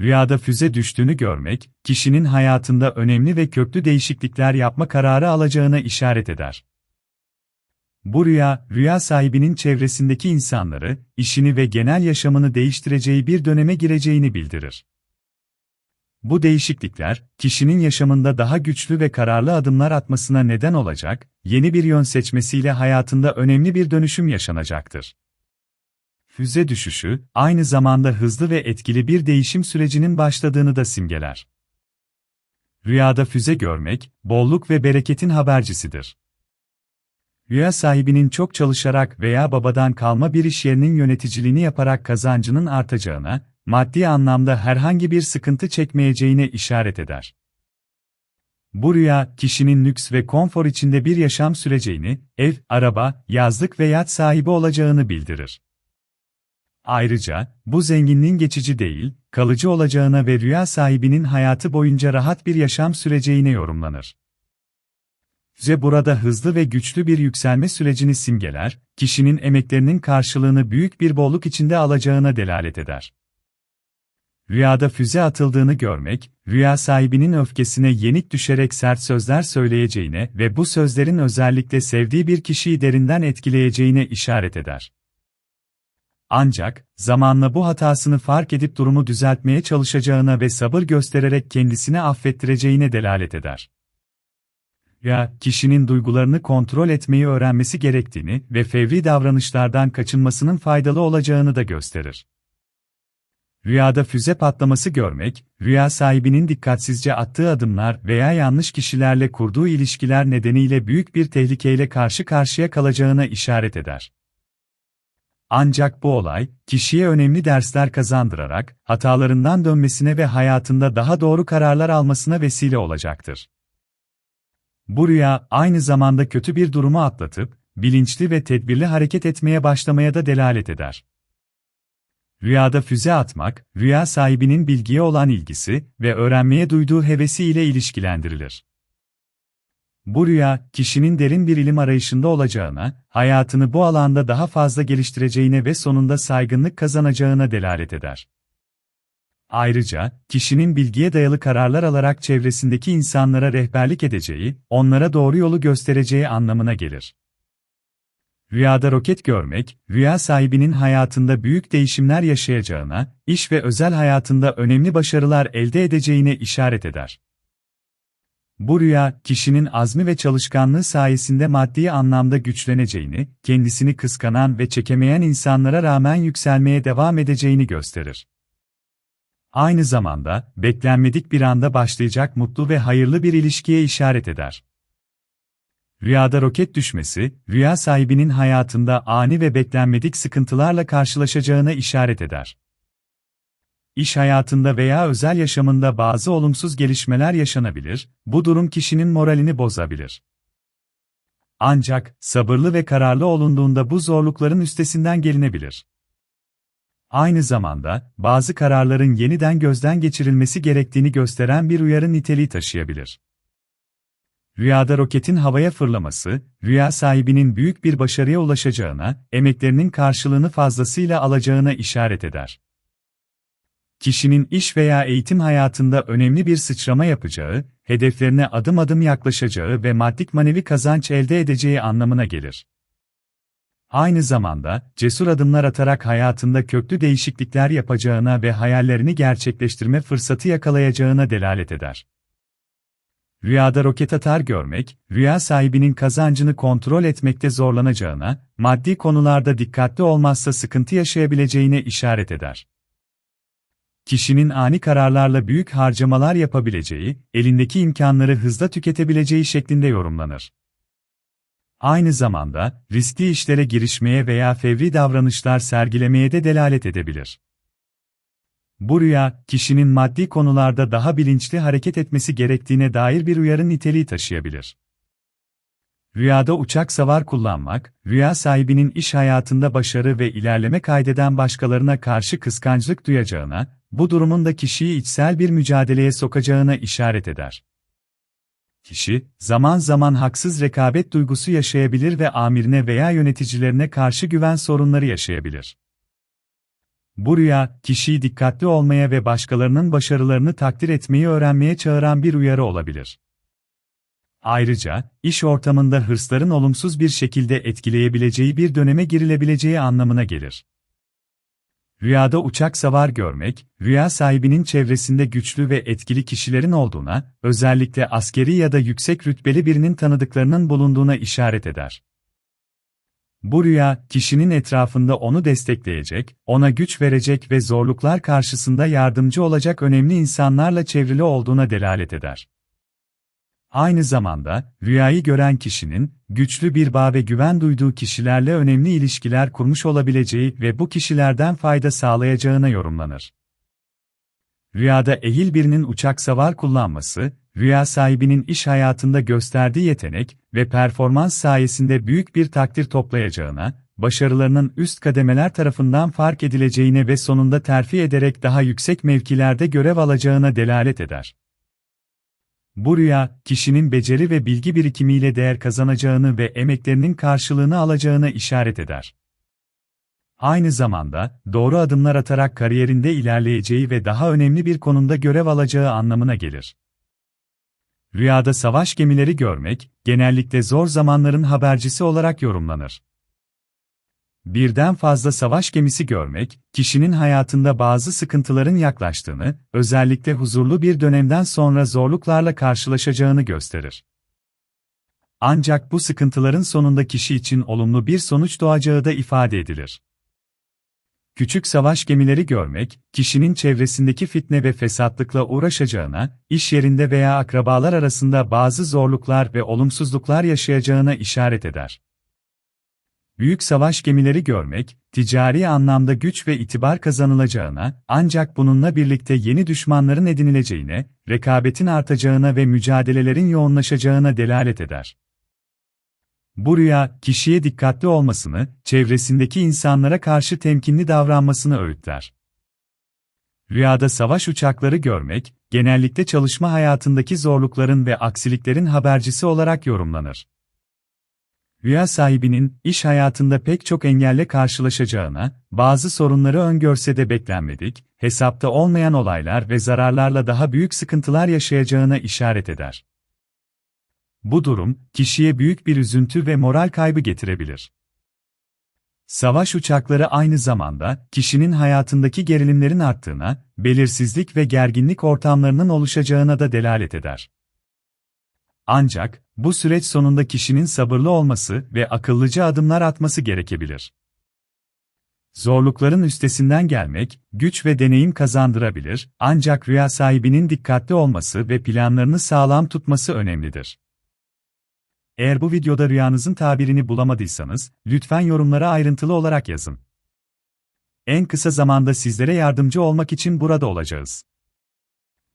Rüyada füze düştüğünü görmek, kişinin hayatında önemli ve köklü değişiklikler yapma kararı alacağına işaret eder. Bu rüya, rüya sahibinin çevresindeki insanları, işini ve genel yaşamını değiştireceği bir döneme gireceğini bildirir. Bu değişiklikler, kişinin yaşamında daha güçlü ve kararlı adımlar atmasına neden olacak, yeni bir yön seçmesiyle hayatında önemli bir dönüşüm yaşanacaktır. Füze düşüşü, aynı zamanda hızlı ve etkili bir değişim sürecinin başladığını da simgeler. Rüyada füze görmek, bolluk ve bereketin habercisidir. Rüya sahibinin çok çalışarak veya babadan kalma bir iş yerinin yöneticiliğini yaparak kazancının artacağına, maddi anlamda herhangi bir sıkıntı çekmeyeceğine işaret eder. Bu rüya, kişinin lüks ve konfor içinde bir yaşam süreceğini, ev, araba, yazlık ve yat sahibi olacağını bildirir. Ayrıca, bu zenginliğin geçici değil, kalıcı olacağına ve rüya sahibinin hayatı boyunca rahat bir yaşam süreceğine yorumlanır. Füze burada hızlı ve güçlü bir yükselme sürecini simgeler, kişinin emeklerinin karşılığını büyük bir bolluk içinde alacağına delalet eder. Rüyada füze atıldığını görmek, rüya sahibinin öfkesine yenik düşerek sert sözler söyleyeceğine ve bu sözlerin özellikle sevdiği bir kişiyi derinden etkileyeceğine işaret eder. Ancak, zamanla bu hatasını fark edip durumu düzeltmeye çalışacağına ve sabır göstererek kendisini affettireceğine delalet eder. Ya, kişinin duygularını kontrol etmeyi öğrenmesi gerektiğini ve fevri davranışlardan kaçınmasının faydalı olacağını da gösterir. Rüyada füze patlaması görmek, rüya sahibinin dikkatsizce attığı adımlar veya yanlış kişilerle kurduğu ilişkiler nedeniyle büyük bir tehlikeyle karşı karşıya kalacağına işaret eder. Ancak bu olay, kişiye önemli dersler kazandırarak, hatalarından dönmesine ve hayatında daha doğru kararlar almasına vesile olacaktır. Bu rüya, aynı zamanda kötü bir durumu atlatıp, bilinçli ve tedbirli hareket etmeye başlamaya da delalet eder. Rüyada füze atmak, rüya sahibinin bilgiye olan ilgisi ve öğrenmeye duyduğu hevesi ile ilişkilendirilir. Bu rüya, kişinin derin bir ilim arayışında olacağına, hayatını bu alanda daha fazla geliştireceğine ve sonunda saygınlık kazanacağına delalet eder. Ayrıca, kişinin bilgiye dayalı kararlar alarak çevresindeki insanlara rehberlik edeceği, onlara doğru yolu göstereceği anlamına gelir. Rüyada roket görmek, rüya sahibinin hayatında büyük değişimler yaşayacağına, iş ve özel hayatında önemli başarılar elde edeceğine işaret eder. Bu rüya, kişinin azmi ve çalışkanlığı sayesinde maddi anlamda güçleneceğini, kendisini kıskanan ve çekemeyen insanlara rağmen yükselmeye devam edeceğini gösterir. Aynı zamanda, beklenmedik bir anda başlayacak mutlu ve hayırlı bir ilişkiye işaret eder. Rüyada roket düşmesi, rüya sahibinin hayatında ani ve beklenmedik sıkıntılarla karşılaşacağına işaret eder. İş hayatında veya özel yaşamında bazı olumsuz gelişmeler yaşanabilir, bu durum kişinin moralini bozabilir. Ancak, sabırlı ve kararlı olunduğunda bu zorlukların üstesinden gelinebilir. Aynı zamanda, bazı kararların yeniden gözden geçirilmesi gerektiğini gösteren bir uyarı niteliği taşıyabilir. Rüyada roketin havaya fırlaması, rüya sahibinin büyük bir başarıya ulaşacağına, emeklerinin karşılığını fazlasıyla alacağına işaret eder kişinin iş veya eğitim hayatında önemli bir sıçrama yapacağı, hedeflerine adım adım yaklaşacağı ve maddi manevi kazanç elde edeceği anlamına gelir. Aynı zamanda, cesur adımlar atarak hayatında köklü değişiklikler yapacağına ve hayallerini gerçekleştirme fırsatı yakalayacağına delalet eder. Rüyada roket atar görmek, rüya sahibinin kazancını kontrol etmekte zorlanacağına, maddi konularda dikkatli olmazsa sıkıntı yaşayabileceğine işaret eder kişinin ani kararlarla büyük harcamalar yapabileceği, elindeki imkanları hızla tüketebileceği şeklinde yorumlanır. Aynı zamanda, riskli işlere girişmeye veya fevri davranışlar sergilemeye de delalet edebilir. Bu rüya, kişinin maddi konularda daha bilinçli hareket etmesi gerektiğine dair bir uyarı niteliği taşıyabilir. Rüyada uçak savar kullanmak, rüya sahibinin iş hayatında başarı ve ilerleme kaydeden başkalarına karşı kıskançlık duyacağına, bu durumun da kişiyi içsel bir mücadeleye sokacağına işaret eder. Kişi, zaman zaman haksız rekabet duygusu yaşayabilir ve amirine veya yöneticilerine karşı güven sorunları yaşayabilir. Bu rüya, kişiyi dikkatli olmaya ve başkalarının başarılarını takdir etmeyi öğrenmeye çağıran bir uyarı olabilir. Ayrıca, iş ortamında hırsların olumsuz bir şekilde etkileyebileceği bir döneme girilebileceği anlamına gelir. Rüyada uçak savar görmek, rüya sahibinin çevresinde güçlü ve etkili kişilerin olduğuna, özellikle askeri ya da yüksek rütbeli birinin tanıdıklarının bulunduğuna işaret eder. Bu rüya, kişinin etrafında onu destekleyecek, ona güç verecek ve zorluklar karşısında yardımcı olacak önemli insanlarla çevrili olduğuna delalet eder. Aynı zamanda, rüyayı gören kişinin, güçlü bir bağ ve güven duyduğu kişilerle önemli ilişkiler kurmuş olabileceği ve bu kişilerden fayda sağlayacağına yorumlanır. Rüyada ehil birinin uçak savar kullanması, rüya sahibinin iş hayatında gösterdiği yetenek ve performans sayesinde büyük bir takdir toplayacağına, başarılarının üst kademeler tarafından fark edileceğine ve sonunda terfi ederek daha yüksek mevkilerde görev alacağına delalet eder. Bu rüya, kişinin beceri ve bilgi birikimiyle değer kazanacağını ve emeklerinin karşılığını alacağını işaret eder. Aynı zamanda, doğru adımlar atarak kariyerinde ilerleyeceği ve daha önemli bir konumda görev alacağı anlamına gelir. Rüyada savaş gemileri görmek, genellikle zor zamanların habercisi olarak yorumlanır. Birden fazla savaş gemisi görmek, kişinin hayatında bazı sıkıntıların yaklaştığını, özellikle huzurlu bir dönemden sonra zorluklarla karşılaşacağını gösterir. Ancak bu sıkıntıların sonunda kişi için olumlu bir sonuç doğacağı da ifade edilir. Küçük savaş gemileri görmek, kişinin çevresindeki fitne ve fesatlıkla uğraşacağına, iş yerinde veya akrabalar arasında bazı zorluklar ve olumsuzluklar yaşayacağına işaret eder. Büyük savaş gemileri görmek, ticari anlamda güç ve itibar kazanılacağına, ancak bununla birlikte yeni düşmanların edinileceğine, rekabetin artacağına ve mücadelelerin yoğunlaşacağına delalet eder. Bu rüya, kişiye dikkatli olmasını, çevresindeki insanlara karşı temkinli davranmasını öğütler. Rüyada savaş uçakları görmek, genellikle çalışma hayatındaki zorlukların ve aksiliklerin habercisi olarak yorumlanır. Rüya sahibinin, iş hayatında pek çok engelle karşılaşacağına, bazı sorunları öngörse de beklenmedik, hesapta olmayan olaylar ve zararlarla daha büyük sıkıntılar yaşayacağına işaret eder. Bu durum, kişiye büyük bir üzüntü ve moral kaybı getirebilir. Savaş uçakları aynı zamanda, kişinin hayatındaki gerilimlerin arttığına, belirsizlik ve gerginlik ortamlarının oluşacağına da delalet eder. Ancak, bu süreç sonunda kişinin sabırlı olması ve akıllıca adımlar atması gerekebilir. Zorlukların üstesinden gelmek, güç ve deneyim kazandırabilir, ancak rüya sahibinin dikkatli olması ve planlarını sağlam tutması önemlidir. Eğer bu videoda rüyanızın tabirini bulamadıysanız, lütfen yorumlara ayrıntılı olarak yazın. En kısa zamanda sizlere yardımcı olmak için burada olacağız.